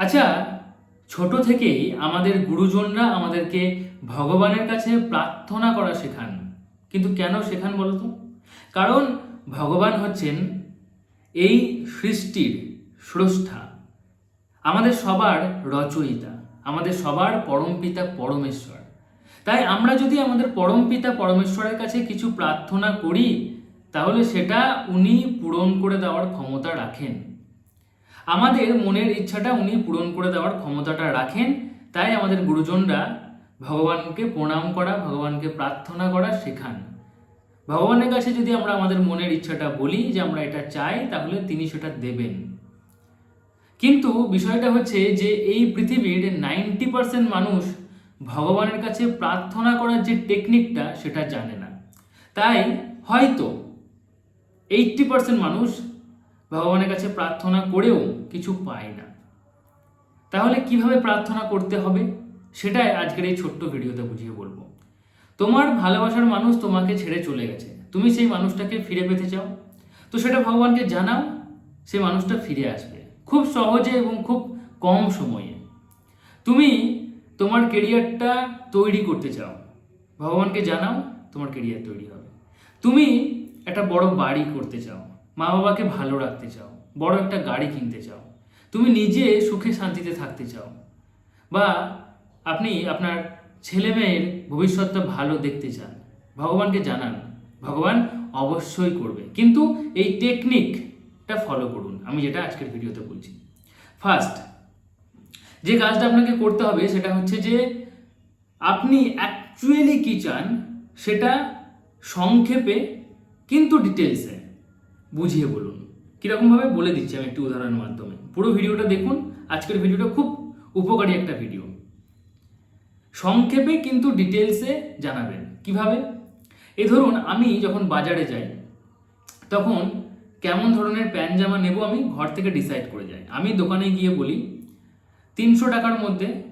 আচ্ছা ছোট থেকেই আমাদের গুরুজনরা আমাদেরকে ভগবানের কাছে প্রার্থনা করা শেখান। কিন্তু কেন শেখান বলতো? কারণ ভগবান হচ্ছেন এই সৃষ্টির স্রষ্টা। আমাদের সবার রচয়িতা, আমাদের সবার পরমপিতা পরমেশ্বর। তাই আমরা যদি আমাদের পরমপিতা পরমেশ্বরের কাছে কিছু প্রার্থনা করি, তাহলে সেটা উনি পূরণ করে দেওয়ার ক্ষমতা রাখেন। আমাদের মনের ইচ্ছাটা উনি পূরণ করে দেওয়ার ক্ষমতাটা রাখেন, তাই আমাদের গুরুজনরা ভগবানকে প্রণাম করা, ভগবানকে প্রার্থনা করা শেখান। ভগবানের কাছে যদি আমরা আমাদের মনের ইচ্ছাটা বলি যে আমরা এটা চাই, তাহলে তিনি সেটা দেবেন। কিন্তু বিষয়টা হচ্ছে যে এই পৃথিবীর নাইনটি পার্সেন্ট মানুষ ভগবানের কাছে প্রার্থনা করার যে টেকনিকটা, সেটা জানে না। তাই হয়তো এইটটি পার্সেন্ট মানুষ ভগবানের কাছে প্রার্থনা করেও কিছু পায় না। তাহলে কীভাবে প্রার্থনা করতে হবে? সেটাই আজকের এই ছোট্ট ভিডিওতে বুঝিয়ে বলব। তোমার ভালোবাসার মানুষ তোমাকে ছেড়ে চলে গেছে। তুমি সেই মানুষটাকে ফিরে পেতে চাও। তো সেটা ভগবানকে জানাও সেই মানুষটা ফিরে আসবে। খুব সহজে এবং খুব কম সময়ে। তুমি তোমার কেরিয়ারটা তৈরি করতে চাও। ভগবানকে জানাও, তোমার কেরিয়ার তৈরি হবে। তুমি একটা বড় বাড়ি করতে চাও। মা বাবাকে ভালো রাখতে চাও, বড় একটা গাড়ি কিনতে চাও, তুমি নিজে সুখে শান্তিতে থাকতে চাও বা আপনি আপনার ছেলে মেয়ের ভবিষ্যৎটা ভালো দেখতে চান, ভগবানকে জানান, ভগবান অবশ্যই করবে। কিন্তু এই টেকনিকটা ফলো করুন, আমি যেটা আজকের ভিডিওতে বলছি। ফার্স্ট যে কাজটা আপনাকে করতে হবে সেটা হচ্ছে যে আপনি অ্যাকচুয়ালি কি চান সেটা সংক্ষেপে কিন্তু ডিটেলসে বুঝিয়ে বলুন। কীরকমভাবে বলে দিচ্ছি আমি একটু উদাহরণের মাধ্যমে। পুরো ভিডিওটা দেখুন, আজকের ভিডিওটা খুব উপকারী একটা ভিডিও। সংক্ষেপে কিন্তু ডিটেলসে জানাবেন। কীভাবে? এ ধরুন, আমি যখন বাজারে যাই, তখন কেমন ধরনের প্যান্ট জামা নেব আমি ঘর থেকে ডিসাইড করে যাই। আমি দোকানে গিয়ে বলি, তিনশো টাকার মধ্যে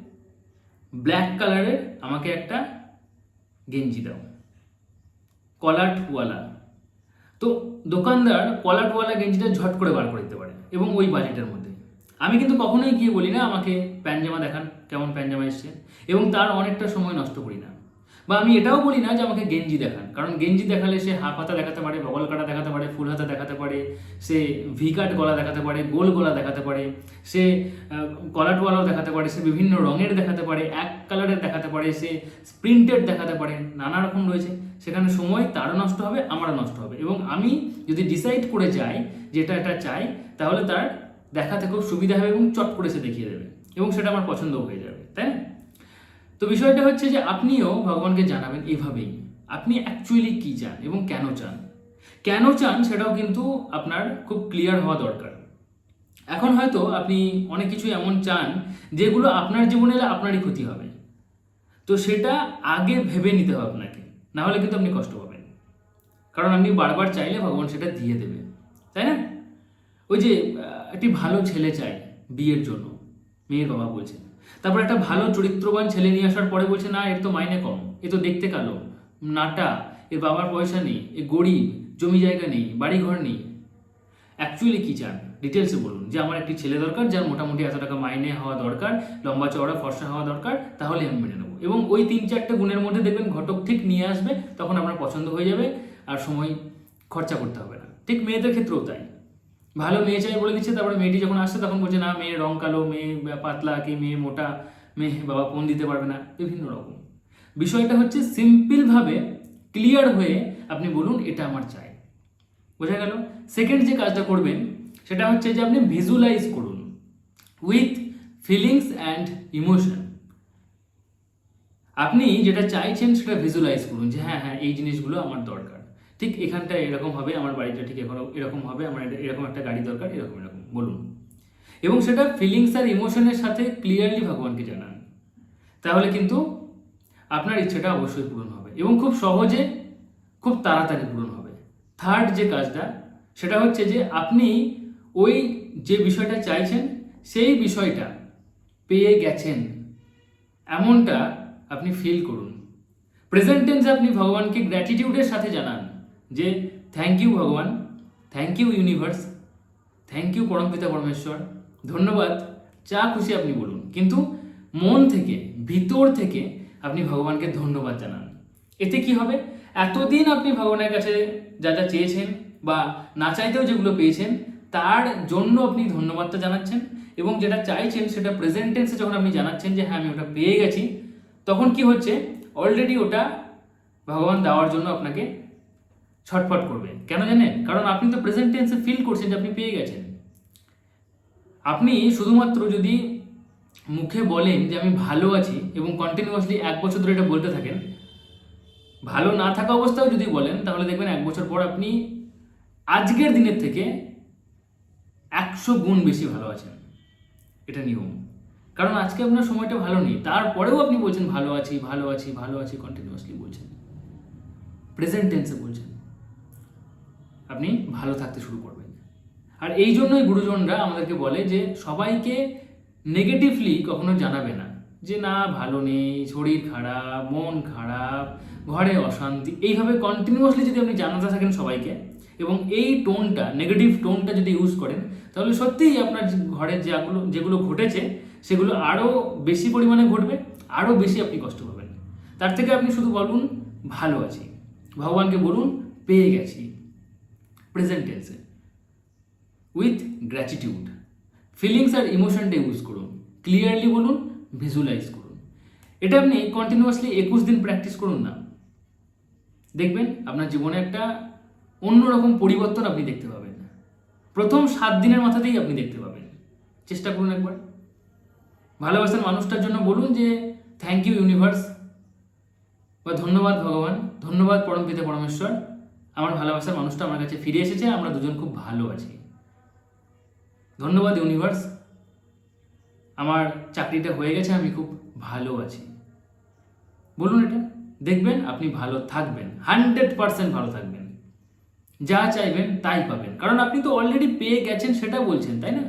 ব্ল্যাক কালারের আমাকে একটা গেঞ্জি দাও। কলারওয়ালা। তো দোকানদার পলাটওয়ালা গেঞ্জিটা ঝট করে বার করে দিতে পারে এবং ওই বাজেটের মধ্যে। আমি কিন্তু কখনোই গিয়ে বলি না, আমাকে প্যান্ট দেখান, কেমন প্যান্ট জামা এসছে? এবং তার অনেকটা সময় নষ্ট করি না। বা আমি এটাও বলি না যে আমাকে গেঞ্জি দেখান। কারণ গেঞ্জি দেখালে সে হাফ হাতা দেখাতে পারে, বগল কাটা দেখাতে পারে, ফুল হাতা দেখাতে পারে, সে ভি কাট গলা দেখাতে পারে, গোল গলা দেখাতে পারে, সে কলারওয়ালাও দেখাতে পারে, সে বিভিন্ন রঙের দেখাতে পারে, এক কালারের দেখাতে পারে, সে প্রিন্টেড দেখাতে পারে, নানা রকম রয়েছে। সেখানে সময় তারও নষ্ট হবে, আমারও নষ্ট হবে। এবং আমি যদি ডিসাইড করে যাই যেটা এটা চাই, তাহলে তার দেখাতে খুব সুবিধা হবে এবং চট করে সে দেখিয়ে দেবে। এবং সেটা আমার পছন্দ হয়ে যাবে, তাই না? তো বিষয়টা হচ্ছে যে আপনিও ভগবানকে জানাবেন এভাবেই। আপনি অ্যাকচুয়ালি কি চান এবং কেন চান? কেন চান সেটাও কিন্তু আপনার খুব ক্লিয়ার হওয়া দরকার। এখন হয়তো আপনি অনেক কিছু এমন চান যেগুলো আপনার জীবনে এলে আপনারই ক্ষতি হবে। তো সেটা আগে ভেবে নিতে হবে আপনাকে, না হলে কিন্তু আপনি কষ্ট পাবেন। কারণ আপনি বারবার চাইলে ভগবান সেটা দিয়ে দেবে, তাই না? ওই যে একটি ভালো ছেলে চাই বিয়ের জন্য, মেয়ের বাবা বলছেন। তারপর একটা ভালো চরিত্রবান ছেলে নিয়ে আসার পরে বলছে, না, এর তো মাইনে কম। এ তো দেখতে কালো। নাটা এর বাবার পয়সা নেই, এ গরিব, জমি জায়গা নেই বাড়ি ঘর নেই। অ্যাকচুয়ালি কি চান? ডিটেলসে বলুন। যে আমার একটি ছেলে দরকার, যার মোটামুটি এত টাকা মাইনে হওয়া দরকার, লম্বা চওড়া, ফর্সা হওয়া দরকার, তাহলে আমি মেনে নেব। এবং ওই তিন চারটে গুণের মধ্যে দেখবেন ঘটক ঠিক নিয়ে আসবে, তখন আপনার পছন্দ হয়ে যাবে, আর সময় খরচা করতে হবে না। ঠিক মেয়েদের ক্ষেত্রেও তাই। ভালো মেয়ে চাই বলে দিচ্ছে, তারপরে মেয়েটি যখন আসছে তখন বলছে, না, মেয়ে রং কালো, মেয়ে পাতলা, কি মেয়ে মোটা, মেয়ে বাবা ফোন দিতে পারবে না। বিভিন্ন রকম। বিষয়টা হচ্ছে সিম্পলভাবে ক্লিয়ার হয়ে আপনি বলুন, এটা আমার চাই। বোঝা গেল? সেকেন্ড যে কাজটা করবেন, সেটা হচ্ছে যে আপনি ভিজুয়ালাইজ করুন উইথ ফিলিংস অ্যান্ড ইমোশন আপনি যেটা চাইছেন সেটা ভিজুয়ালাইজ করুন যে হ্যাঁ হ্যাঁ এই জিনিসগুলো আমার দরকার। ঠিক এখানটা এরকম হবে, আমার বাড়িটা ঠিক এখন এরকম হবে, আমার এরকম একটা গাড়ি দরকার, এরকম এরকম, বলুন। এবং সেটা ফিলিংস আর ইমোশনের সাথে ক্লিয়ারলি ভগবানকে জানান। তাহলে কিন্তু আপনার ইচ্ছেটা অবশ্যই পূরণ হবে এবং খুব সহজে খুব তাড়াতাড়ি পূরণ হবে। থার্ড যে কাজটা, সেটা হচ্ছে যে আপনি ওই যে বিষয়টা চাইছেন, সেই বিষয়টা পেয়ে গেছেন। এমনটা আপনি ফিল করুন। প্রেজেন্ট টেন্সে আপনি ভগবানকে গ্র্যাটিটিউডের সাথে জানান। যে থ্যাংক ইউ ভগবান thank you universe thank you পরমপিতা পরমেশ্বর, ধন্যবাদ, যা খুশি আপনি বলুন। কিন্তু মন থেকে, ভিতর থেকে আপনি ভগবানকে ধন্যবাদ জানান। এতে কি হবে? এতদিন আপনি ভগবানের কাছে যা যা চেয়েছেন বা না চাইতেও যেগুলো পেয়েছেন, তার জন্য আপনি ধন্যবাদটা জানাচ্ছেন এবং যেটা চাইছেন সেটা প্রেজেন্ট টেন্সে যখন আপনি জানাচ্ছেন যে হ্যাঁ আমি ওটা পেয়ে গেছি, তখন কি হচ্ছে? অলরেডি ওটা ভগবান দেওয়ার জন্য আপনাকে ছটফট করবে কেন জানেন? কারণ আপনি তো প্রেজেন্ট টেন্সে ফিল করছেন যে আপনি পেয়ে গেছেন। আপনি শুধুমাত্র যদি মুখে বলেন যে আমি ভালো আছি এবং কন্টিনিউয়াসলি এক বছর ধরে এটা বলতে থাকেন, ভালো না থাকা অবস্থাও যদি বলেন, তাহলে দেখবেন এক বছর পর আপনি আজকের দিনের থেকে একশো গুণ বেশি ভালো আছেন। এটা নিয়ম। কারণ আজকে আপনার সময়টা ভালো নেই। তারপরেও আপনি বলছেন, ভালো আছি ভালো আছি ভালো আছি কন্টিনিউয়াসলি বলছেন। প্রেজেন্ট টেন্সে বলছেন। আপনি ভালো থাকতে শুরু করবেন। আর এই জন্যই গুরুজনরা আমাদেরকে বলে যে, সবাইকে নেগেটিভলি কখনো জানাবে না। যে, না, ভালো নেই, শরীর খারাপ, মন খারাপ, ঘরে অশান্তি। এইভাবে কন্টিনিউয়াসলি যদি আপনি জানাতে থাকেন সবাইকে, এবং এই টোনটা নেগেটিভ টোনটা যদি ইউজ করেন, তাহলে সত্যিই আপনার ঘরে যেগুলো যেগুলো ঘটেছে, সেগুলো আরও বেশি পরিমাণে ঘটবে আরও বেশি আপনি কষ্ট পাবেন। তার থেকে আপনি শুধু বলুন, ভালো আছি। ভগবানকে বলুন, পেয়ে গেছি। প্রেজেন্ট টেন্সে উইথ গ্র্যাটিটিউড ফিলিংস আর ইমোশনটা ইউজ করুন। ক্লিয়ারলি বলুন ভিজুয়ালাইজ করুন। এটা আপনি কন্টিনিউয়াসলি একুশ দিন প্র্যাকটিস করুন না। দেখবেন আপনার জীবনে একটা অন্যরকম পরিবর্তন আপনি দেখতে পাবেন প্রথম সাত দিনের মাথাতেই আপনি দেখতে পাবেন। চেষ্টা করুন একবার। ভালোবাসার মানুষটার জন্য বলুন যে থ্যাংক ইউ ইউনিভার্স বা ধন্যবাদ, ভগবান ধন্যবাদ পরম পিতা পরমেশ্বর। আমার ভালোবাসার মানুষটা আমার কাছে ফিরে এসেছে, আমরা দুজন খুব ভালো আছি। ধন্যবাদ ইউনিভার্স আমার চাকরিটা হয়ে গেছে, আমি খুব ভালো আছি। বলুন এটা, দেখবেন আপনি ভালো থাকবেন, হান্ড্রেড পার্সেন্ট ভালো থাকবেন। যা চাইবেন তাই পাবেন। কারণ আপনি তো অলরেডি পেয়ে গেছেন, সেটা বলছেন, তাই না?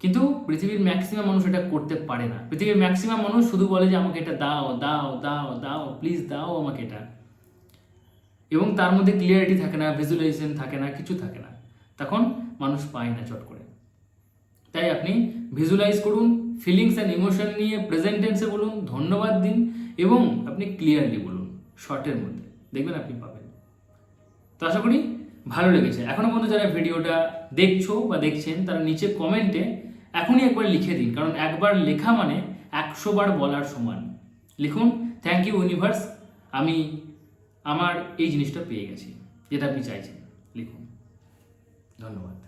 কিন্তু পৃথিবীর ম্যাক্সিমাম মানুষ এটা করতে পারে না। পৃথিবীর ম্যাক্সিমাম মানুষ শুধু বলে যে, আমাকে এটা দাও দাও দাও দাও প্লিজ দাও আমাকে এটা। এবং তার মধ্যে ক্লিয়ারিটি থাকে না ভিজুয়ালাইজেশন থাকে না, কিছু থাকে না। তখন মানুষ পায় না চট করে। তাই আপনি ভিজুয়ালাইজ করুন ফিলিংস অ্যান্ড ইমোশন নিয়ে প্রেজেন্ট টেন্সে বলুন, ধন্যবাদ দিন এবং আপনি ক্লিয়ারলি বলুন শর্টের মধ্যে। দেখবেন আপনি পাবেন। তো আশা করি ভালো লেগেছে। এখনও পর্যন্ত যারা ভিডিওটা দেখছ বা দেখছেন, তারা নিচে কমেন্টে এখনই একবার লিখে দিন, কারণ একবার লেখা মানে একশো বার বলার সমান। লিখুন থ্যাংক ইউ ইউনিভার্স আমি আমার এই জিনিসটা পেয়ে গেছি যেটা আপনি চাইছেন। লিখুন। ধন্যবাদ।